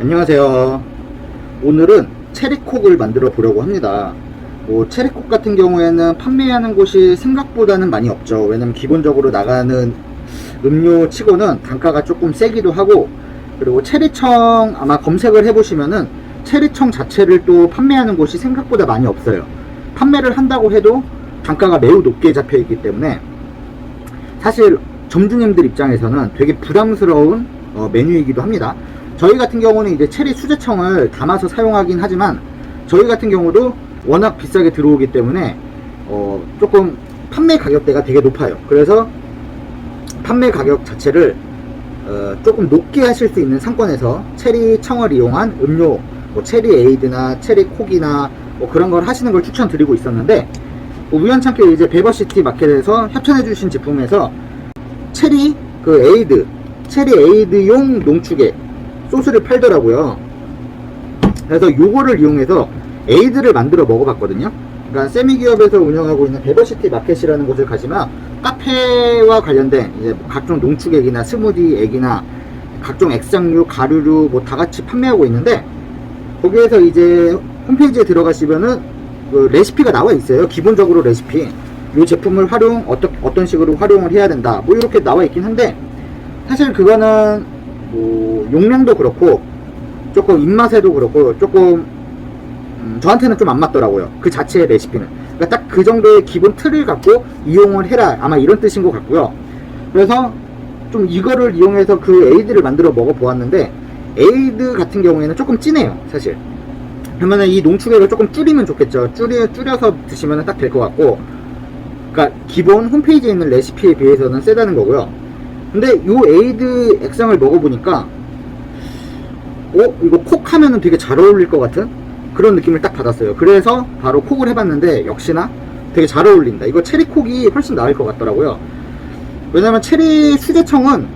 안녕하세요. 오늘은 체리콕을 만들어 보려고 합니다. 뭐 체리콕 같은 경우에는 판매하는 곳이 생각보다는 많이 없죠. 왜냐면 기본적으로 나가는 음료 치고는 단가가 조금 세기도 하고 그리고 체리청 아마 검색을 해보시면은 체리청 자체를 또 판매하는 곳이 생각보다 많이 없어요. 판매를 한다고 해도 단가가 매우 높게 잡혀 있기 때문에 사실 점주님들 입장에서는 되게 부담스러운 어, 메뉴이기도 합니다. 저희 같은 경우는 이제 체리 수제청을 담아서 사용하긴 하지만 저희 같은 경우도 워낙 비싸게 들어오기 때문에 어, 조금 판매 가격대가 되게 높아요. 그래서 판매 가격 자체를 어, 조금 높게 하실 수 있는 상권에서 체리 청을 이용한 음료, 뭐 체리 에이드나 체리 콕이나 뭐 그런 걸 하시는 걸 추천드리고 있었는데 뭐 우연찮게 이제 베버시티 마켓에서 협찬해주신 제품에서 체리 그 에이드, 체리 에이드용 농축액 소스를 팔더라고요. 그래서 요거를 이용해서 에이드를 만들어 먹어봤거든요. 그러니까 세미기업에서 운영하고 있는 베버시티 마켓이라는 곳을 가시면 카페와 관련된 이제 뭐 각종 농축액이나 스무디 액이나 각종 액상류, 가루류 뭐 다 같이 판매하고 있는데 거기에서 이제 홈페이지에 들어가시면은 그 레시피가 나와 있어요. 기본적으로 레시피. 이 제품을 활용 어떤 어떤 식으로 활용을 해야 된다. 뭐 이렇게 나와 있긴 한데 사실 그거는 뭐 용량도 그렇고 조금 입맛에도 그렇고 조금 음, 저한테는 좀 안 맞더라고요. 그 자체의 레시피는. 그러니까 딱 그 정도의 기본 틀을 갖고 이용을 해라. 아마 이런 뜻인 것 같고요. 그래서 좀 이거를 이용해서 그 에이드를 만들어 먹어 보았는데 에이드 같은 경우에는 조금 진해요. 사실. 그러면은 이 농축액을 조금 줄이면 좋겠죠. 줄여, 줄여서 드시면 딱 될 것 같고. 그러니까 기본 홈페이지에 있는 레시피에 비해서는 세다는 거고요. 근데 요 에이드 액상을 먹어보니까 어? 이거 콕 하면은 되게 잘 어울릴 것 같은 그런 느낌을 딱 받았어요. 그래서 바로 콕을 해봤는데 역시나 되게 잘 어울린다. 이거 체리 콕이 훨씬 나을 것 같더라고요. 왜냐면 체리 수제청은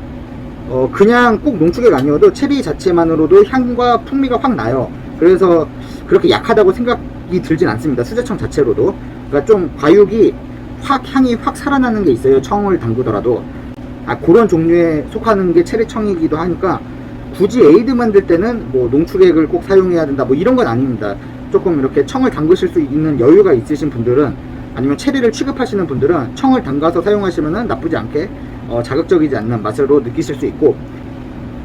어 그냥 꼭 농축액 아니어도 체리 자체만으로도 향과 풍미가 확 나요. 그래서 그렇게 약하다고 생각이 들진 않습니다. 수제청 자체로도. 그러니까 좀 과육이 확 향이 확 살아나는 게 있어요. 청을 담그더라도. 아, 그런 종류에 속하는 게 체리청이기도 하니까 굳이 에이드 만들 때는 뭐 농축액을 꼭 사용해야 된다 뭐 이런 건 아닙니다. 조금 이렇게 청을 담그실 수 있는 여유가 있으신 분들은 아니면 체리를 취급하시는 분들은 청을 담가서 사용하시면 나쁘지 않게 어, 자극적이지 않는 맛으로 느끼실 수 있고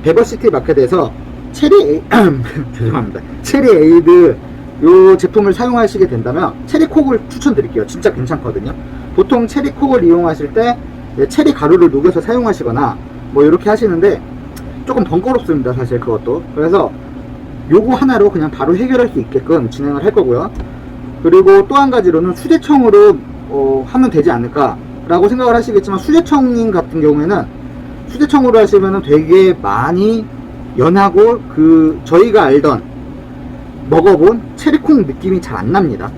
베버시티 마켓에서 체리 에이, 죄송합니다. 체리 에이드 요 제품을 사용하시게 된다면 체리콕을 추천드릴게요. 진짜 괜찮거든요. 보통 체리콕을 이용하실 때 네, 체리 가루를 녹여서 사용하시거나 뭐 이렇게 하시는데 조금 번거롭습니다. 사실 그것도. 그래서 요거 하나로 그냥 바로 해결할 수 있게끔 진행을 할 거고요. 그리고 또 한 가지로는 수제청으로 어, 하면 되지 않을까 라고 생각을 하시겠지만 수제청인 같은 경우에는 수제청으로 하시면은 되게 많이 연하고 그 저희가 알던 먹어본 체리콩 느낌이 잘 안 납니다.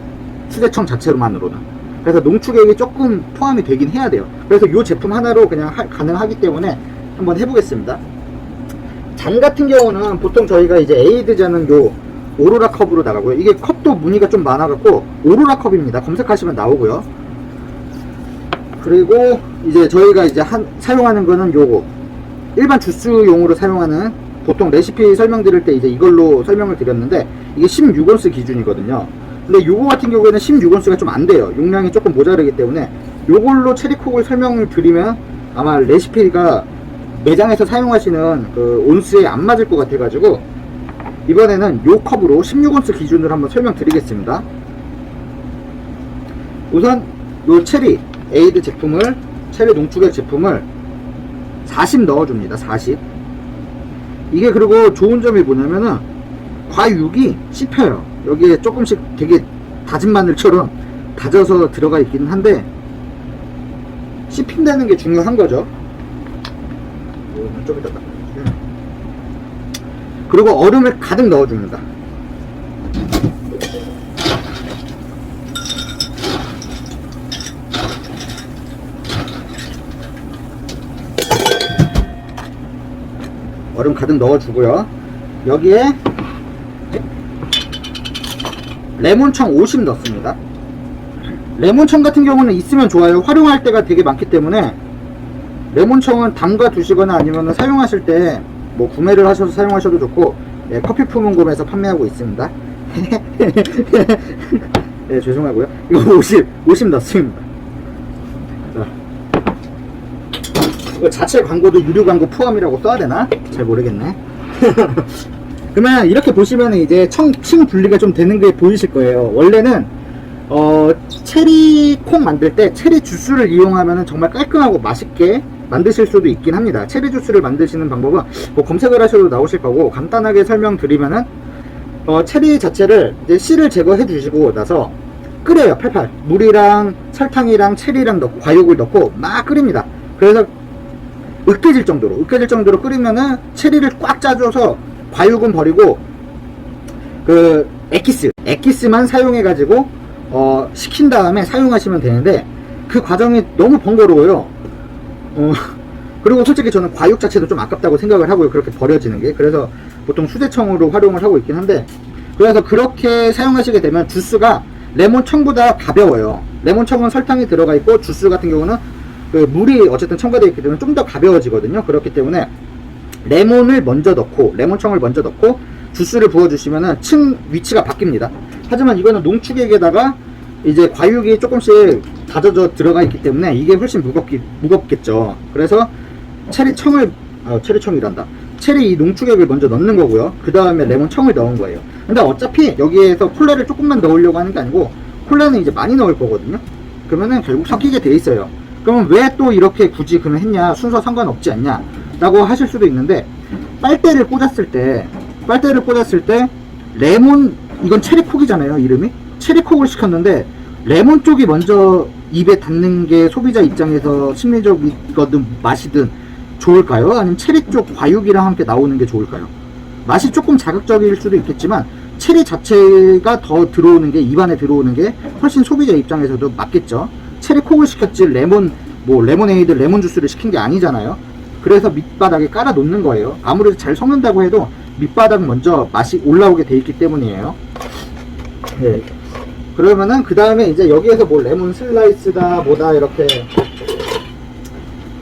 수제청 자체로만으로는. 그래서 농축액이 조금 포함이 되긴 해야 돼요. 그래서 이 제품 하나로 그냥 하- 가능하기 때문에 한번 해보겠습니다. 잔 같은 경우는 보통 저희가 이제 에이드 잔은 요 오로라 컵으로 나가고요. 이게 컵도 무늬가 좀 많아갖고 오로라 컵입니다. 검색하시면 나오고요. 그리고 이제 저희가 이제 한, 사용하는 거는 요거 일반 주스용으로 사용하는 보통 레시피 설명드릴 때 이제 이걸로 설명을 드렸는데 이게 16온스 기준이거든요. 근데 요거 같은 경우에는 16온스가 좀 안 돼요. 용량이 조금 모자르기 때문에 요걸로 체리콕을 설명을 드리면 아마 레시피가 매장에서 사용하시는 그 온스에 안 맞을 것 같아 가지고 이번에는 요 컵으로 16온스 기준으로 한번 설명드리겠습니다. 우선 요 체리 에이드 제품을 체리 농축액 제품을 40 넣어줍니다. 40. 이게 그리고 좋은 점이 뭐냐면은 과육이 씹혀요. 여기에 조금씩 되게 다진 마늘처럼 다져서 들어가 있기는 한데 씹힌다는 게 중요한 거죠. 닦아줄게요. 그리고 얼음을 가득 넣어줍니다. 얼음 가득 넣어주고요. 여기에 레몬청 50 넣습니다. 레몬청 같은 경우는 있으면 좋아요. 활용할 때가 되게 많기 때문에 레몬청은 담가 두시거나 아니면 사용하실 때 뭐 구매를 하셔서 사용하셔도 좋고 예, 커피 품은 곰에서 판매하고 있습니다. 예, 죄송하고요. 이거 50, 50 넣습니다. 자체 광고도 유료 광고 포함이라고 써야 되나? 잘 모르겠네. 그러면 이렇게 보시면 이제 청, 층 분리가 좀 되는 게 보이실 거예요. 원래는 어, 체리 콩 만들 때 체리 주스를 이용하면 정말 깔끔하고 맛있게 만드실 수도 있긴 합니다. 체리 주스를 만드시는 방법은 뭐 검색을 하셔도 나오실 거고 간단하게 설명드리면은 어, 체리 자체를 이제 씨를 제거해 주시고 나서 끓여요 팔팔 물이랑 설탕이랑 체리랑 넣고 과육을 넣고 막 끓입니다. 그래서 으깨질 정도로 으깨질 정도로 끓이면은 체리를 꽉 짜줘서 과육은 버리고 그 엑기스 엑기스만 사용해 가지고 어 식힌 다음에 사용하시면 되는데 그 과정이 너무 번거로워요. 어 그리고 솔직히 저는 과육 자체도 좀 아깝다고 생각을 하고요. 그렇게 버려지는 게. 그래서 보통 수제청으로 활용을 하고 있긴 한데 그래서 그렇게 사용하시게 되면 주스가 레몬청보다 가벼워요. 레몬청은 설탕이 들어가 있고 주스 같은 경우는 그 물이 어쨌든 첨가되어 있기 때문에 좀 더 가벼워지거든요. 그렇기 때문에 레몬을 먼저 넣고 레몬청을 먼저 넣고 주스를 부어주시면은 층 위치가 바뀝니다. 하지만 이거는 농축액에다가 이제 과육이 조금씩 다져져 들어가 있기 때문에 이게 훨씬 무겁기, 무겁겠죠. 그래서 체리청을 아, 체리청이란다. 체리 이 농축액을 먼저 넣는 거고요. 그 다음에 레몬청을 넣은 거예요. 근데 어차피 여기에서 콜라를 조금만 넣으려고 하는 게 아니고 콜라는 이제 많이 넣을 거거든요. 그러면은 결국 섞이게 돼 있어요. 그러면 왜 또 이렇게 굳이 그럼 했냐? 순서 상관없지 않냐? 라고 하실 수도 있는데 빨대를 꽂았을 때 빨대를 꽂았을 때 레몬 이건 체리콕이잖아요 이름이 체리콕을 시켰는데 레몬 쪽이 먼저 입에 닿는 게 소비자 입장에서 심리적이거든 맛이든 좋을까요? 아니면 체리 쪽 과육이랑 함께 나오는 게 좋을까요? 맛이 조금 자극적일 수도 있겠지만 체리 자체가 더 들어오는 게 입안에 들어오는 게 훨씬 소비자 입장에서도 맞겠죠. 체리 콕을 시켰지 레몬 뭐 레모네이드 레몬 주스를 시킨 게 아니잖아요. 그래서 밑바닥에 깔아 놓는 거예요. 아무리 잘 섞는다고 해도 밑바닥 먼저 맛이 올라오게 돼 있기 때문이에요. 네. 그러면은 그 다음에 이제 여기에서 뭐 레몬 슬라이스다 뭐다 이렇게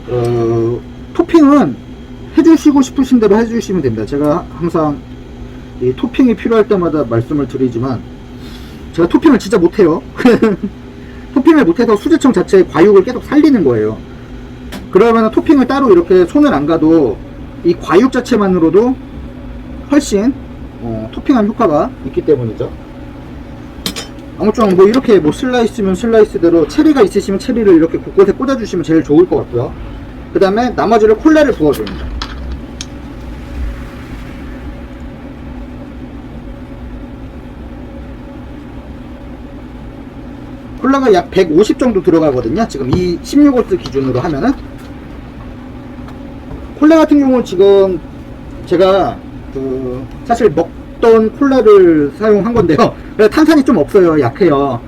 어, 토핑은 해주시고 싶으신 대로 해주시면 됩니다. 제가 항상 이 토핑이 필요할 때마다 말씀을 드리지만 제가 토핑을 진짜 못해요. 토핑을 못해서 수제청 자체의 과육을 계속 살리는 거예요. 그러면 토핑을 따로 이렇게 손을 안 가도 이 과육 자체만으로도 훨씬 어, 토핑한 효과가 있기 때문이죠. 아무쪼록 뭐 이렇게 뭐 슬라이스면 슬라이스대로 체리가 있으시면 체리를 이렇게 곳곳에 꽂아주시면 제일 좋을 것 같고요. 그 다음에 나머지를 콜라를 부어줍니다. 콜라가 약 150 정도 들어가거든요. 지금 이 16V 기준으로 하면은 콜라 같은 경우는 지금 제가 그 사실 먹던 콜라를 사용한 건데요. 탄산이 좀 없어요. 약해요.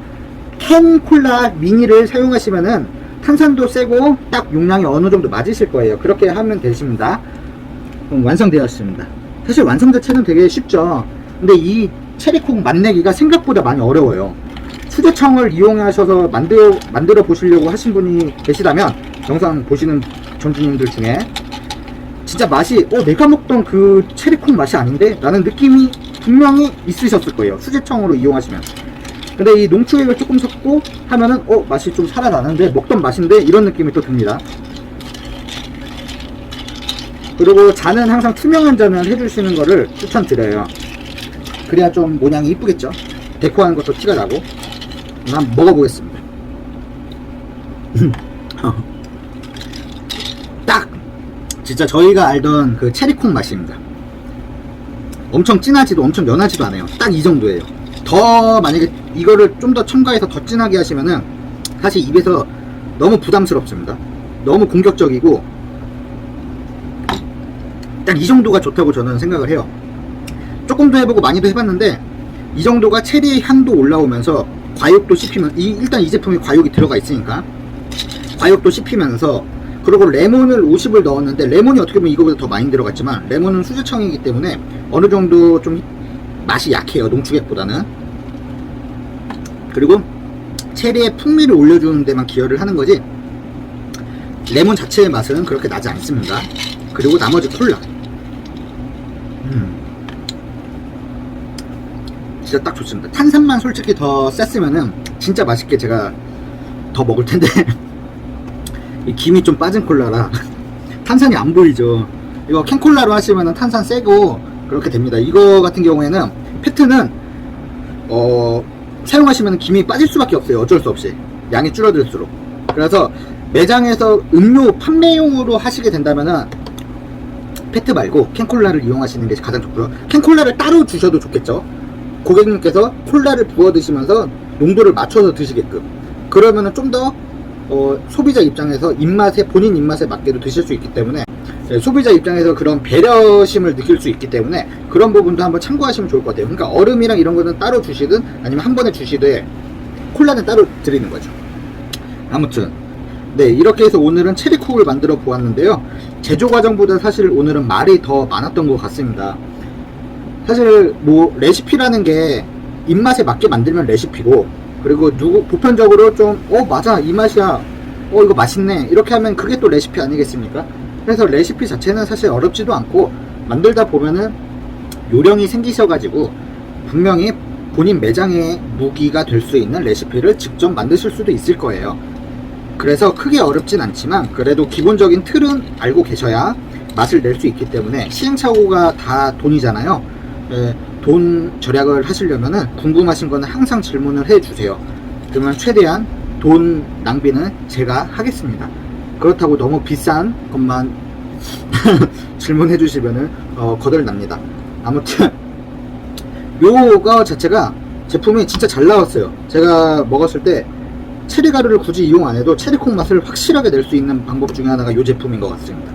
캔 콜라 미니를 사용하시면은 탄산도 세고 딱 용량이 어느 정도 맞으실 거예요. 그렇게 하면 되십니다. 완성되었습니다. 사실 완성 자체는 되게 쉽죠. 근데 이 체리콕 맛내기가 생각보다 많이 어려워요. 수제청을 이용하셔서 만들어, 만들어 보시려고 하신 분이 계시다면 영상 보시는 점주님들 중에 진짜 맛이 어 내가 먹던 그 체리콕 맛이 아닌데? 라는 느낌이 분명히 있으셨을 거예요. 수제청으로 이용하시면. 근데 이 농축액을 조금 섞고 하면은 어 맛이 좀 살아나는데 먹던 맛인데? 이런 느낌이 또 듭니다. 그리고 잔은 항상 투명한 잔을 해주시는 거를 추천드려요. 그래야 좀 모양이 이쁘겠죠? 데코하는 것도 티가 나고. 한번 먹어보겠습니다. 딱 진짜 저희가 알던 그 체리콩 맛입니다. 엄청 진하지도 엄청 연하지도 않아요. 딱 이 정도예요. 더 만약에 이거를 좀 더 첨가해서 더 진하게 하시면은 사실 입에서 너무 부담스럽습니다. 너무 공격적이고 딱이 정도가 좋다고 저는 생각을 해요. 조금 더 해보고 많이도 해봤는데 이 정도가 체리의 향도 올라오면서 과육도 씹히면 이, 일단 이 제품이 과육이 들어가 있으니까 과육도 씹히면서 그리고 레몬을 50을 넣었는데 레몬이 어떻게 보면 이거보다 더 많이 들어갔지만 레몬은 수제청이기 때문에 어느 정도 좀 맛이 약해요 농축액보다는 그리고 체리의 풍미를 올려주는 데만 기여를 하는 거지 레몬 자체의 맛은 그렇게 나지 않습니다 그리고 나머지 콜라 음. 진짜 딱 좋습니다. 탄산만 솔직히 더 셌으면은 진짜 맛있게 제가 더 먹을 텐데 이 김이 좀 빠진 콜라라 탄산이 안 보이죠. 이거 캔콜라로 하시면은 탄산 세고 그렇게 됩니다. 이거 같은 경우에는 페트는 어 사용하시면 김이 빠질 수밖에 없어요. 어쩔 수 없이 양이 줄어들수록. 그래서 매장에서 음료 판매용으로 하시게 된다면은 페트 말고 캔콜라를 이용하시는 게 가장 좋고요. 캔콜라를 따로 주셔도 좋겠죠. 고객님께서 콜라를 부어 드시면서 농도를 맞춰서 드시게끔. 그러면은 좀 더 어, 소비자 입장에서 입맛에 본인 입맛에 맞게도 드실 수 있기 때문에 네, 소비자 입장에서 그런 배려심을 느낄 수 있기 때문에 그런 부분도 한번 참고하시면 좋을 것 같아요. 그러니까 얼음이랑 이런 거는 따로 주시든 아니면 한 번에 주시되 콜라는 따로 드리는 거죠. 아무튼 네 이렇게 해서 오늘은 체리콕을 만들어 보았는데요. 제조 과정보다 사실 오늘은 말이 더 많았던 것 같습니다. 사실 뭐 레시피라는 게 입맛에 맞게 만들면 레시피고 그리고 누구 보편적으로 좀 어 맞아 이 맛이야 어 이거 맛있네 이렇게 하면 그게 또 레시피 아니겠습니까? 그래서 레시피 자체는 사실 어렵지도 않고 만들다 보면은 요령이 생기셔 가지고 분명히 본인 매장의 무기가 될 수 있는 레시피를 직접 만드실 수도 있을 거예요. 그래서 크게 어렵진 않지만 그래도 기본적인 틀은 알고 계셔야 맛을 낼 수 있기 때문에 시행착오가 다 돈이잖아요. 예, 돈 절약을 하시려면은 궁금하신 거는 항상 질문을 해 주세요. 그러면 최대한 돈 낭비는 제가 하겠습니다. 그렇다고 너무 비싼 것만 질문해 주시면은 어, 거덜납니다. 아무튼 요거 자체가 제품이 진짜 잘 나왔어요. 제가 먹었을 때 체리 가루를 굳이 이용 안 해도 체리콩 맛을 확실하게 낼 수 있는 방법 중에 하나가 이 제품인 것 같습니다.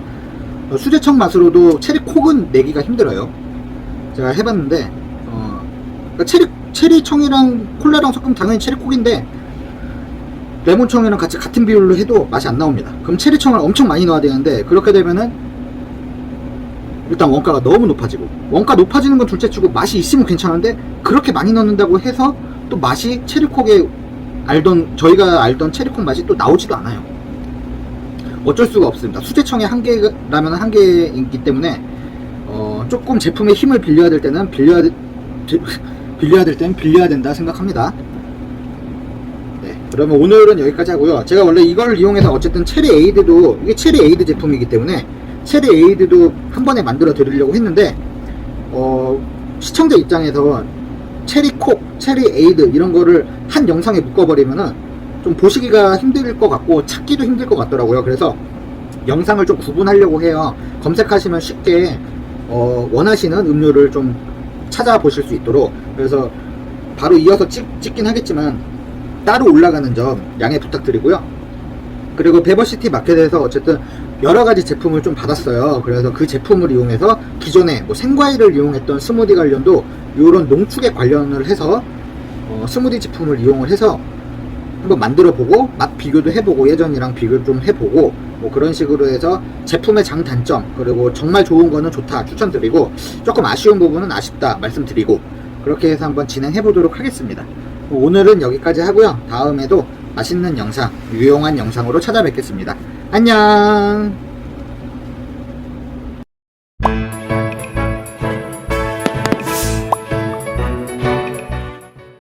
어, 수제청 맛으로도 체리콕은 내기가 힘들어요. 제가 해봤는데 어, 그러니까 체리 체리청이랑 콜라랑 섞으면 당연히 체리콕인데 레몬청이랑 같이 같은 비율로 해도 맛이 안 나옵니다. 그럼 체리청을 엄청 많이 넣어야 되는데 그렇게 되면은 일단 원가가 너무 높아지고 원가 높아지는 건 둘째치고 맛이 있으면 괜찮은데 그렇게 많이 넣는다고 해서 또 맛이 체리콕에 알던 저희가 알던 체리콕 맛이 또 나오지도 않아요. 어쩔 수가 없습니다. 수제청의 한계라면 한계이기 때문에 어, 조금 제품의 힘을 빌려야 될 때는 빌려야 되- 비- 빌려야 될 때는 빌려야 된다 생각합니다. 네, 그러면 오늘은 여기까지 하고요. 제가 원래 이걸 이용해서 어쨌든 체리 에이드도 이게 체리 에이드 제품이기 때문에 체리 에이드도 한 번에 만들어 드리려고 했는데 어, 시청자 입장에서 체리 콕, 체리 에이드 이런 거를 한 영상에 묶어버리면은 좀 보시기가 힘들 것 같고 찾기도 힘들 것 같더라고요. 그래서 영상을 좀 구분하려고 해요. 검색하시면 쉽게 어, 원하시는 음료를 좀 찾아보실 수 있도록 그래서 바로 이어서 찍, 찍긴 하겠지만 따로 올라가는 점 양해 부탁드리고요. 그리고 베버시티 마켓에서 어쨌든 여러 가지 제품을 좀 받았어요. 그래서 그 제품을 이용해서 기존에 뭐 생과일을 이용했던 스무디 관련도 이런 농축에 관련을 해서 어, 스무디 제품을 이용을 해서 한번 만들어 보고 맛 비교도 해보고 예전이랑 비교 좀 해보고 뭐 그런 식으로 해서 제품의 장단점 그리고 정말 좋은 거는 좋다 추천드리고 조금 아쉬운 부분은 아쉽다 말씀드리고 그렇게 해서 한번 진행해 보도록 하겠습니다. 오늘은 여기까지 하고요. 다음에도 맛있는 영상, 유용한 영상으로 찾아뵙겠습니다. 안녕!